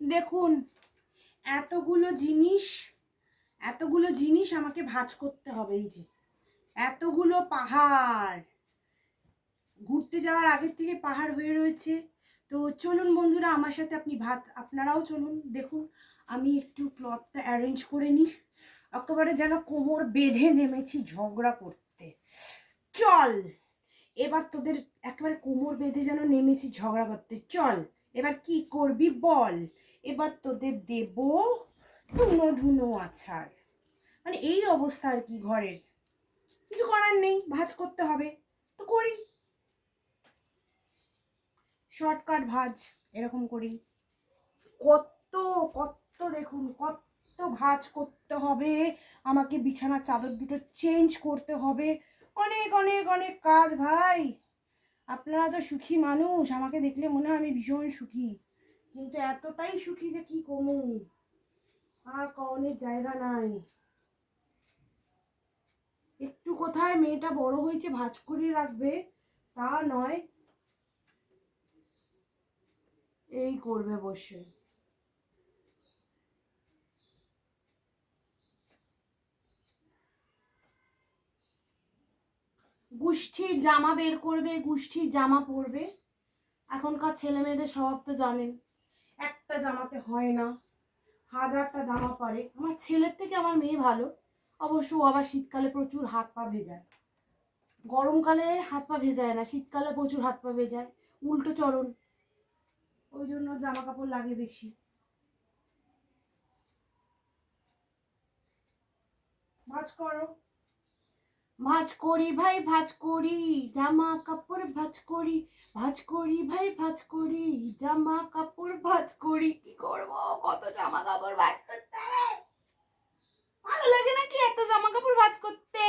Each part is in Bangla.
দেখুন, এতগুলো জিনিস এতগুলো জিনিস আমাকে ভাঁজ করতে হবে এই যে। এতগুলো পাহাড়। ঘুরতে যাওয়ার আগের থেকে পাহাড় হয়ে রয়েছে। তো চলুন বন্ধুরা, আমার সাথে আপনি ভাত, আপনারাও চলুন, দেখুন, আমি একটু ক্লথটা অ্যারেঞ্জ করে নিই। একেবারে যেন কোমর বেঁধে নেমেছি ঝগড়া করতে। চল, এবার তোদের একেবারে কোমর বেঁধে যেন নেমেছি ঝগড়া করতে। চল, এবার কি করবি বল। এবার তোদের দেব ধুনো ধুনো আছাড়। মানে এই অবস্থা আর কি ঘরের। কিছু করার নেই, ভাজ করতে হবে। তো করি। শর্টকাট ভাজ, এরকম করি। কত কত দেখুন, কত ভাজ করতে হবে। আমাকে বিছানার চাদর দুটো চেঞ্জ করতে হবে। অনেক অনেক অনেক কাজ ভাই। আপনারা তো সুখী মানুষ, আমাকে দেখলে মনে হয় আমি ভীষণ সুখী। কিন্তু এতটাই সুখী যে কি কমু? আর কনের জায়গা নাই। একটু কোথায় মেয়েটা বড় হয়েছে ভাজ করে রাখবে, তা নয়, এই করবে বসে। গোষ্ঠীর জামা বের করবে, গোষ্ঠীর জামা পরবে। এখনকার ছেলে মেয়েদের স্বভাব তো জানেন। একটা জামাতে হয় না, হাজারটা জামা পরে। আমার ছেলের থেকে আমার মেয়ে ভালো। অবশ্য আবার শীতকালে প্রচুর হাত পা ভেজায়। গরমকালে হাত পা ভেজায় না, শীতকালে প্রচুর হাত পা ভেজায়। উল্টো চরণ ওই জন্য জামা কাপড় লাগে বেশি। ভাজ করো। ভাজ করি ভাই, ভাজ করি, জামা কাপড় ভাজ করি ভাজ করি ভাই, ভাজ করি, জামা কাপড় ভাজ করি, কি করব? কত জামা কাপড় ভাজ করতে ভালো লাগে নাকি এত জামা কাপড় ভাজ করতে।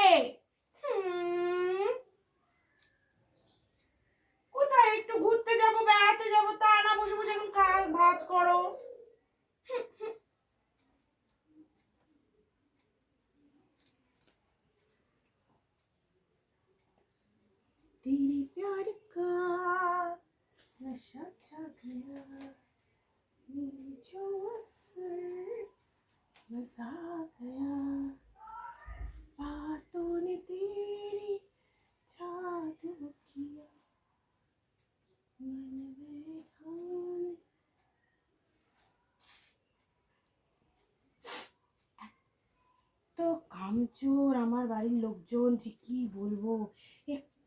কোথায় একটু ঘুরতে যাব, বেড়াতে যাব, তা না, বসে বসে এখন কাজ ভাজ করো। तेरे प्यार का नशा छा गया मेरी जो असर मजा आ गया बातों ने तेरी जादू किया मन में ठाने তো কামচোর আমার বাড়ির লোকজন যে কি বলবো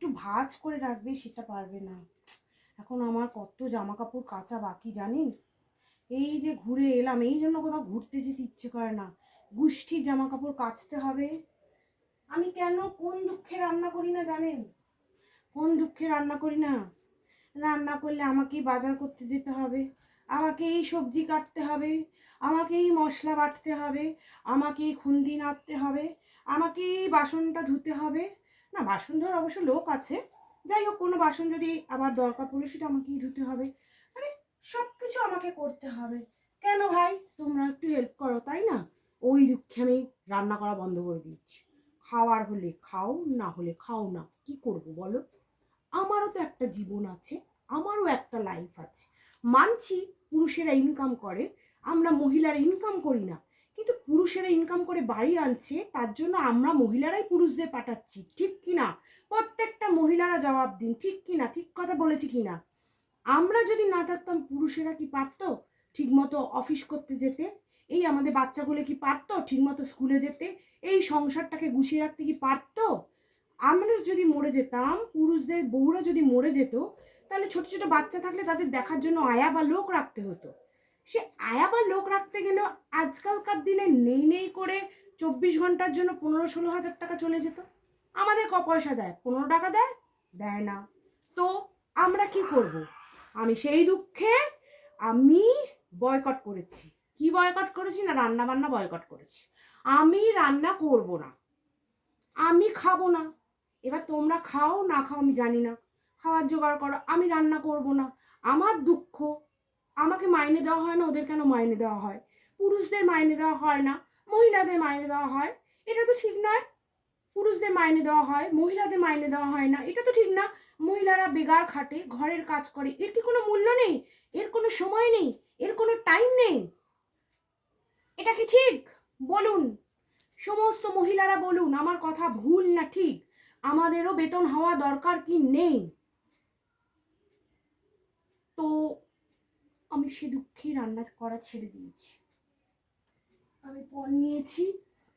একটু ভাঁজ করে রাখবে, সেটা পারবে না। এখন আমার কত জামা কাপড় কাচা বাকি জানেন? এই যে ঘুরে এলাম, এই জন্য কোথাও ঘুরতে যেতে ইচ্ছে করে না। গোষ্ঠীর জামা কাপড় কাচতে হবে। আমি কেন কোন দুঃখে রান্না করি না জানেন? কোন দুঃখে রান্না করি না? রান্না করলে আমাকেই বাজার করতে যেতে হবে। আমাকে এই সবজি কাটতে হবে। আমাকে এই মশলা বাটতে হবে। আমাকে এই খুন্দি নাড়তে হবে। আমাকে এই বাসনটা ধুতে হবে। না, বাসন ধোয়ার অবশ্য লোক আছে। যাই হোক, কোনো বাসন যদি আবার দরকার পড়লে সেটা আমাকেই ধুতে হবে। মানে সব কিছু আমাকে করতে হবে। কেন ভাই? তোমরা একটু হেল্প করো, তাই না? ওই দুঃখে আমি রান্না করা বন্ধ করে দিচ্ছি। খাওয়ার হলে খাও, না হলে খাও না। কি করব বলো? আমারও তো একটা জীবন আছে, আমারও একটা লাইফ আছে। মানছি পুরুষেরা ইনকাম করে, আমরা মহিলারা ইনকাম করি না। কিন্তু পুরুষেরা ইনকাম করে বাড়ি আনছে, তার জন্য আমরা মহিলারাই পুরুষদের পাঠাচ্ছি, ঠিক কি না প্রত্যেকটা মহিলারা জবাব দিন, ঠিক কি না ঠিক কথা বলেছি কি না আমরা যদি না থাকতাম, পুরুষেরা কি পারতো ঠিকমতো অফিস করতে যেতে? এই আমাদের বাচ্চাগুলো কি পারতো ঠিকমতো স্কুলে যেতে? এই সংসারটাকে গুছিয়ে রাখতে কি পারতো? আমরা যদি মরে যেতাম, পুরুষদের বউরা যদি মরে যেত, তাহলে ছোট ছোট বাচ্চা থাকলে তাদের দেখার জন্য আয়া বা লোক রাখতে হতো। সে আয়া বা লোক রাখতে গেলেও আজকালকার দিনে নেই নেই করে চব্বিশ ঘণ্টার জন্য পনেরো ষোলো হাজার টাকা চলে যেত। আমাদের ক পয়সা দেয়? পনেরো টাকা দেয়? দেয় না। তো আমরা কি করব? আমি সেই দুঃখে আমি বয়কট করেছি। কি বয়কট করেছি না রান্না বান্না বয়কট করেছি? আমি রান্না করব না। আমি খাব না। এবার তোমরা খাও, না খাও আমি জানি না। খাওয়ার জোগাড় করো, আমি রান্না করব না। আমার দুঃখ আমাকে মাইনে দেওয়া হয় না, ওদের কেন মাইনে দেওয়া হয়? পুরুষদের মাইনে দেওয়া হয় না, মহিলাদের মাইনে দেওয়া হয়। এটা তো ঠিক নয়। পুরুষদের মাইনে দেওয়া হয়, মহিলাদের মাইনে দেওয়া হয় না। এটা তো ঠিক না। মহিলারা বেগার খাটে, ঘরের কাজ করে। এর কি কোনো মূল্য নেই? এর কোনো সময় নেই? এর কোনো টাইম নেই? এটা কি ঠিক? বলুন। সমস্ত মহিলারা বলুন, আমার কথা ভুল না ঠিক? আমাদেরও বেতন হওয়া দরকার কি নেই? তো আমি সে দুঃখে রান্না করা ছেড়ে দিয়েছি। আমি পণ নিয়েছি,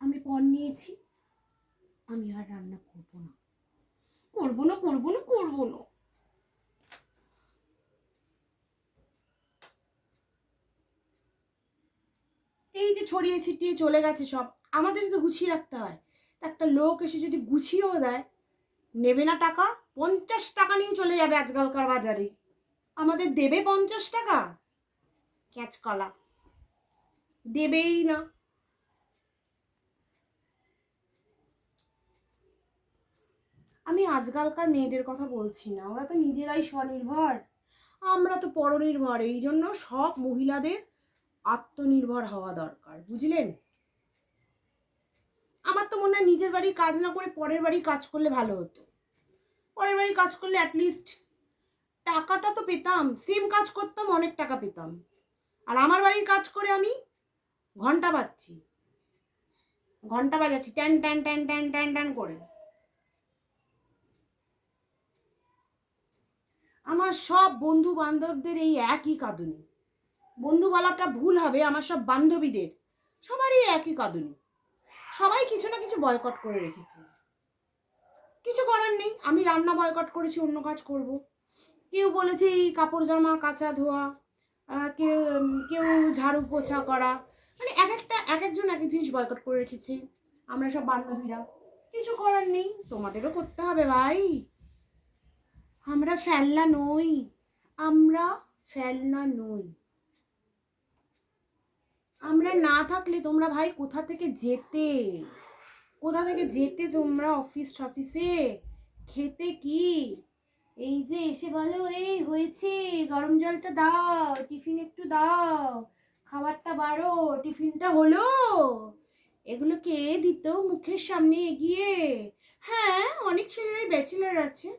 আমি পণ নিয়েছি, আমি আর রান্না করব না। করব না করব না করব না। এই যে ছড়িয়ে ছিটিয়ে চলে গেছে সব, আমাদেরই তো গুছিয়ে রাখতে হয়। একটা লোক এসে যদি গুছিয়েও দেয়, নেবে না টাকা, পঞ্চাশ টাকা নিয়ে চলে যাবে আজকালকার বাজারে। আমাদের দেবে পঞ্চাশ টাকা? ক্যাচ কলা। দেবেই না। আমি আজকালকার মেয়েদের কথা বলছি না, ওরা তো নিজেরাই স্বনির্ভর। আমরা তো পরনির্ভর, এই জন্য সব মহিলাদের আত্মনির্ভর হওয়া দরকার, বুঝলেন? আমার তো মনে হয় নিজের বাড়ির কাজ না করে পরের বাড়ি কাজ করলে ভালো হতো। পরের বাড়ি কাজ করলে অ্যাটলিস্ট টাকাটা তো পেতাম সেম কাজ করতাম, অনেক টাকা পেতাম। আর আমার বাড়ির কাজ করে আমি ঘণ্টা বাজছি। ঘণ্টা বাজাচ্ছি, ট্যান ট্যান ট্যান ট্যান ট্যান ট্যান করে। আমার সব বন্ধু বান্ধবদের এই একই কাঁদুনি। বন্ধু বলাটা ভুল হবে, আমার সব বান্ধবীদের সবারই একই কাঁদুনি। সবাই কিছু না কিছু বয়কট করে রেখেছে। কিছু করার নেই, আমি রান্না বয়কট করেছি, অন্য কাজ করব। কেউ বলেছে এই কাপড় জামা, কাচা ধোয়া কেউ কেউ ঝাড়ু পোছা করা। মানে এক একটা, এক একজন এক এক জিনিস বয়কট করে রেখেছে। আমরা সব বান্ধবীরা। কিছু করার নেই। তোমাদেরও করতে হবে ভাই। আমরা ফেলনা নই। আমরা ফেলনা নই। আমরা না থাকলে তোমরা ভাই কোথা থেকে যেতে? কোথা থেকে যেতে তোমরা অফিস টফিসে খেতে কি? এই যে এসে বলো, এই হয়েছে, গরম জলটা দাও, টিফিন একটু দাও, খাবারটা বাড়ো, টিফিনটা হলো। এগুলো কে দিত মুখের সামনে এগিয়ে? হ্যাঁ অনেক ছেলেরাই ব্যাচেলার আছে,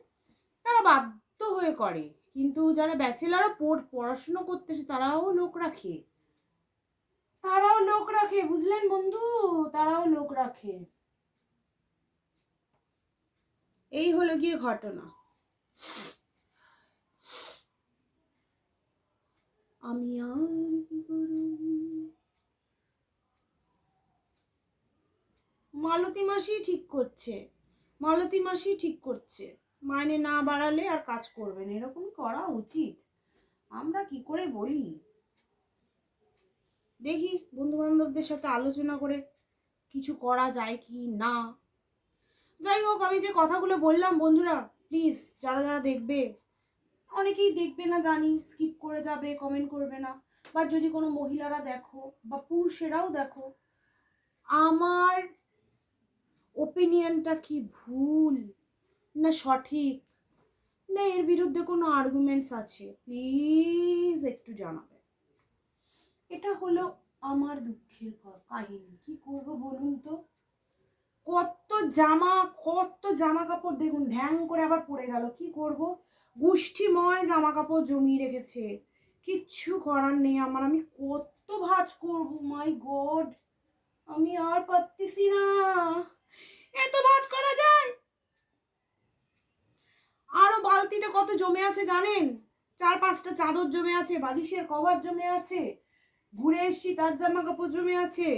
তারা বাধ্য হয়ে করে। কিন্তু যারা ব্যাচেলারও পড়, পড়াশুনো করতেছে, তারাও লোক রাখে। তারাও লোক রাখে, বুঝলেন বন্ধু? তারাও লোক রাখে। এই হলো গিয়ে ঘটনা। আমি আর? মালতী মাসি ঠিক করছে। মালতী মাসি ঠিক করছে। মাইনে না বাড়ালে আর কাজ করবেন এরকম করা উচিত। আমরা কি করে বলি? দেখি বন্ধু বান্ধবদের সাথে আলোচনা করে কিছু করা যায় কি না। যাই হোক, আমি যে কথাগুলো বললাম, বন্ধুরা প্লিজ যারা যারা দেখবে অনেকেই দেখবে না, জানি স্কিপ করে যাবে কমেন্ট করবে না। বা যদি কোনো মহিলারা দেখো বা পুরুষেরাও দেখো, আমার ওপিনিয়নটা কি ভুল? না সঠিক? না এর বিরুদ্ধে কোনো আর্গুমেন্টস আছে? প্লিজ একটু জানাবে। এটা হলো আমার দুঃখের কাহিনী। কি করব বলুন তো? কত জামা কত জামা কাপড় দেখুন, ঢ্যাং করে আবার পড়ে গেল। কি করব? গোষ্ঠীময় জামা কাপড় জমিয়ে রেখেছে। কিচ্ছু করার নেই আমার, আমি কত ভাজ করব? মাই গড আমি আর পারতেছি না। এত ভাজ করা যায়? আরও বালতিতে কত জমে আছে জানেন? চার পাঁচটা চাদর জমে আছে, বালিশের কভার জমে আছে, ঘুরে এসছি, তার জামা কাপড় জমে আছে।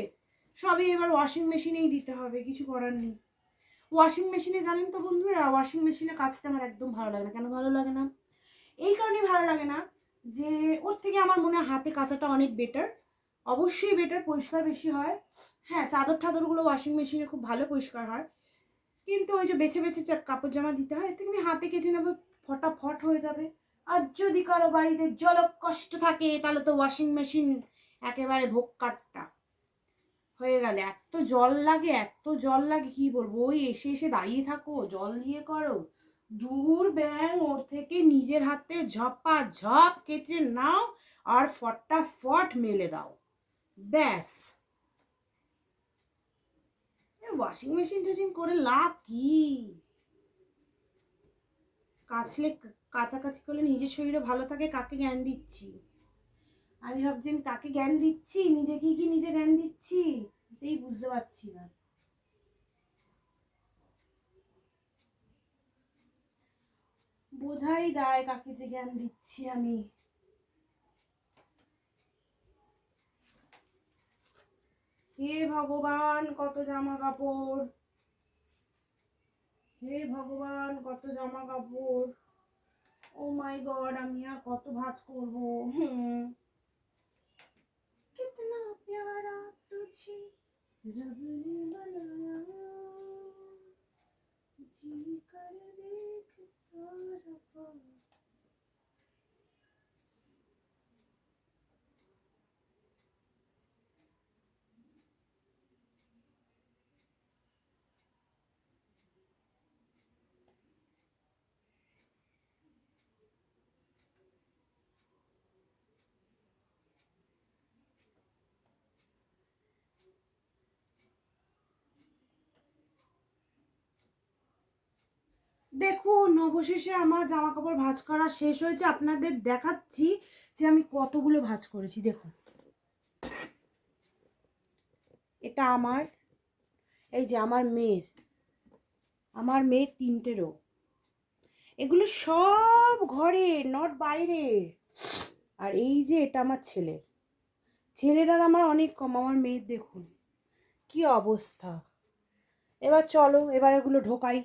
সবই এবার ওয়াশিং মেশিনেই দিতে হবে, কিছু করার নেই। ওয়াশিং মেশিনে জানেন তো বন্ধুরা ওয়াশিং মেশিনে কাচতে আমার একদম ভালো লাগে না। কেন ভালো লাগে না? এই কারণে ভালো লাগে না যে, ওর থেকে আমার মনে হয় হাতে কাচাটা অনেক বেটার অবশ্যই বেটার পরিষ্কার বেশি হয়। হ্যাঁ চাদর ঠাদরগুলো ওয়াশিং মেশিনে খুব ভালো পরিষ্কার হয়। কিন্তু ওই যে বেছে বেছে কাপড় জামা দিতে হয় আমি হাতে কেচে নেব, ফটাফট হয়ে যাবে। আর যদি কারও বাড়িতে জল কষ্ট থাকে, তাহলে তো ওয়াশিং মেশিন একেবারে ভোগ কাটটা। হয়ে গেলে। এত জল লাগে, এত জল লাগে, কি বলব? ওই এসে এসে দাঁড়িয়ে থাকো, জল নিয়ে করো। দূর ব্যাং ওর থেকে নিজের হাতে ঝপা ঝপ কেচে নাও আর ফটটা ফট মেলে দাও। ব্যাস। ওয়াশিং মেশিন টেশিন করে লাভ কি? কাচলে কাছাকাছি করলে নিজের শরীরে ভালো থাকে, কাকে জ্ঞান দিচ্ছি? আমি ভাবছি কাকে জ্ঞান দিচ্ছি? নিজে কি কি নিজে জ্ঞান দিচ্ছি? এটাই বুঝতে পারছি না। বোঝাই দায় কাকে যে জ্ঞান দিচ্ছি আমি। হে ভগবান, কত জামা কাপড়। হে ভগবান, কত জামা কাপড়। ও মাই গড, আমি আর কত ভাঁজ করব? হুম। 여러분을 만나요. 지금 দেখুন, অবশেষে আমার জামা কাপড় ভাঁজ করা শেষ হয়েছে। আপনাদের দেখাচ্ছি যে আমি কতগুলো ভাঁজ করেছি। দেখুন। এটা আমার, এই যে আমার মেয়ের আমার মেয়ের তিনটে রো এগুলো সব ঘরে নট বাইরে। আর এই যে এটা আমার ছেলের। ছেলের আমার অনেক কম, আমার মেয়ের দেখুন। কি অবস্থা। এবার চলো, এবার এগুলো ঢোকাই।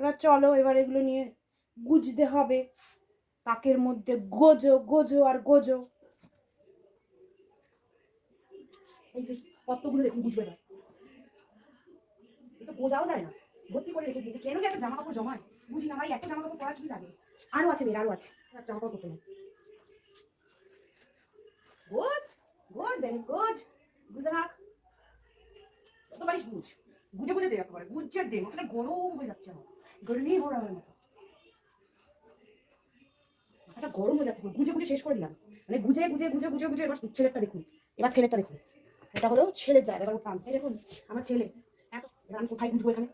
এবার চলো, এবার এগুলো নিয়ে গুজতে হবে। তাকের মধ্যে গোজো গোজো আর গোজো। এই যে কতগুলো দেখুন, বুঝবে না। তো বোঝাও যায় না। ভর্তি করে রেখে দিয়েছে। কেন যে এত জামা কাপড় জমায়? বুঝি না ভাই, এত জামা কাপড় পরা কি লাগে? আরও আছে মেয়ের আরও আছে। আর জামা কাপড় করতে নেই গুড গুড ভেরি গুড বুঝে রাখ কত পারিস বুঝ গুজে গুজে দে একেবারে। গুজে দে। মাথাটা গরম হয়ে যাচ্ছে আমার। গরমই হয়ে আমার মাথাটা গরম হয়ে যাচ্ছে গুজে গুজে শেষ করে দিলাম। মানে গুজে গুজে গুজে গুজে গুজে এবার ছেলেরটা দেখুন, এবার ছেলেরটা দেখুন। এটা হলো ছেলের জায়গা, এবার টানছে দেখুন, আমার ছেলে। এত আমি কোথায় বুঝব এখানে?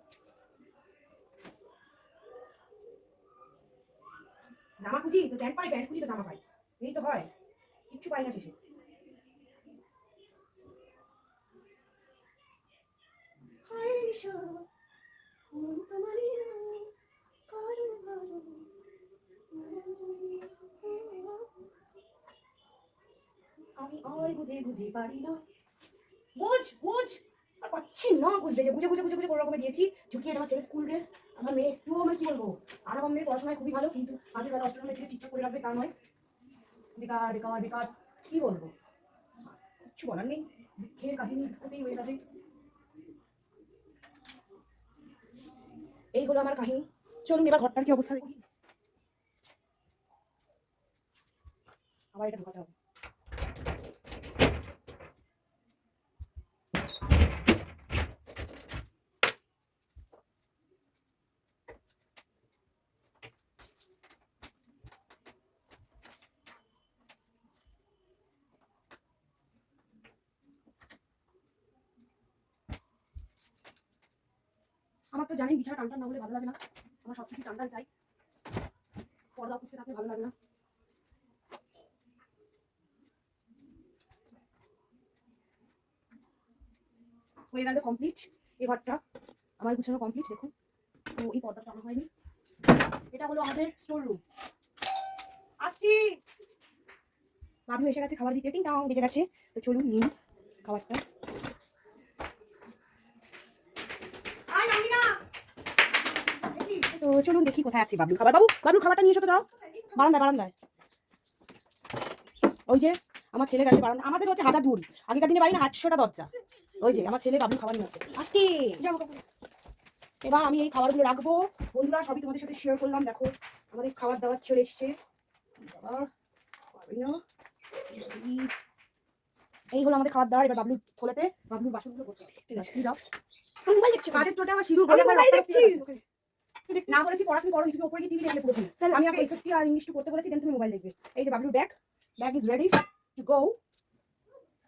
জামা খুঁজি? তো প্যান্ট পাই, প্যান্ট খুঁজি তো জামা পাই। এই তো হয়। কিচ্ছু পাই না শেষে। হায় নিশা, মন না কারণ ভালো আমি আর বুঝে বুঝে পারি না। বুঝ বুঝ। আর পাচ্ছি না বুঝতে। যে বুঝে বুঝে বুঝে বুঝে কোনো রকমে দিয়েছি। ঝুঁকিয়ে আমার ছেলে স্কুল ড্রেস আমার মেয়ে, একটুও আমি কি বলব? আর আমার মেয়ের পড়াশোনায় খুবই ভালো, কিন্তু মাঝে মাঝে অষ্টম মেয়েটিকে ঠিকঠাক করে রাখবে তা নয়। বেকার বেকার বেকার, কি বলব? কিচ্ছু বলার নেই। দুঃখের কাহিনী দুঃখতেই হয়ে যাবে। এই হলো আমার কাহিনী। চলুন এবার ঘরটার কি অবস্থা দেখি। আবার এটা ঢোকাতে হবে। জানি বিছানা টান না হলে ভালো লাগে না। আমার সব কিছু টান টান চাই। পর্দা কুচকে থাকলে ভালো লাগে না। হয়ে গেল কমপ্লিট এই ঘরটা আমার গুছানো কমপ্লিট দেখুন। তো এই পর্দা টানা হয়নি। এটা হলো আমাদের স্টোর রুম আসছি! বাবু এসে গেছে খাবার দিতে। টিং টাং বেজে গেছে। তো চলুন নিন খাবারটা আয় নামি না তো চলুন দেখি কোথায় আছে বাবলু খাবার। বাবু বাবলু খাবারটা নিয়ে এসো তো দাও। বারান্দায় বারান্দায়। ওই যে আমার ছেলে গেছে বারান্দা আমাদের হচ্ছে হাজার দূর। আগেকার দিনে বাড়ি না আটশোটা দরজা। ওই যে আমার ছেলে বাবলু খাবার নিয়ে আসছে আজকে এবার আমি এই খাবারগুলো রাখব। বন্ধুরা সবই তোমাদের সাথে শেয়ার করলাম। দেখো আমাদের খাবার দাবার চলে এসছে। এই- হলো আমাদের খাবার দাবার এবার বাবলু থলেতে। বাবলু বাসনগুলো করতে দেখছি। কাজের চোটে আমার সিঁদুর না বলেছি পড়াশোনা করো তুমি উপরে গিয়ে টিভি দেখলে পুরোপুরি আমি আগে এসএসটি আর ইংলিশ টু করতে বলেছি দেন তুমি মোবাইল দেখবে। এই যে বাবলুর bag bag is ready to go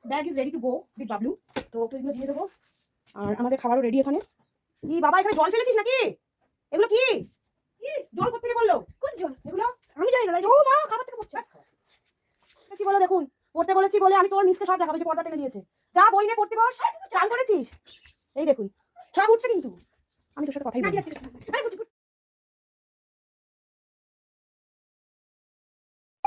bag is ready to go with Bablu তো ওকে এগুলো দিয়ে দেবো। আর আমাদের খাবারও রেডি এখানে। কি বাবা এখানে জল ফেলেছিস নাকি? এগুলো কি? জল কোথেকে বলল কোন জল? এগুলো? আমি জানি না ও মা খাবার থেকে পড়ছে। বলে দেখুন। পড়তে বলেছি বলে আমি তোর মিসকে সব দেখাবো যে পর্দা টেনে দিয়েছে। যা বই নিয়ে পড়তে বস চাল করেছিস? এই দেখুন সব উঠছে কিন্তু। আমি তোর সাথে কথাই বলি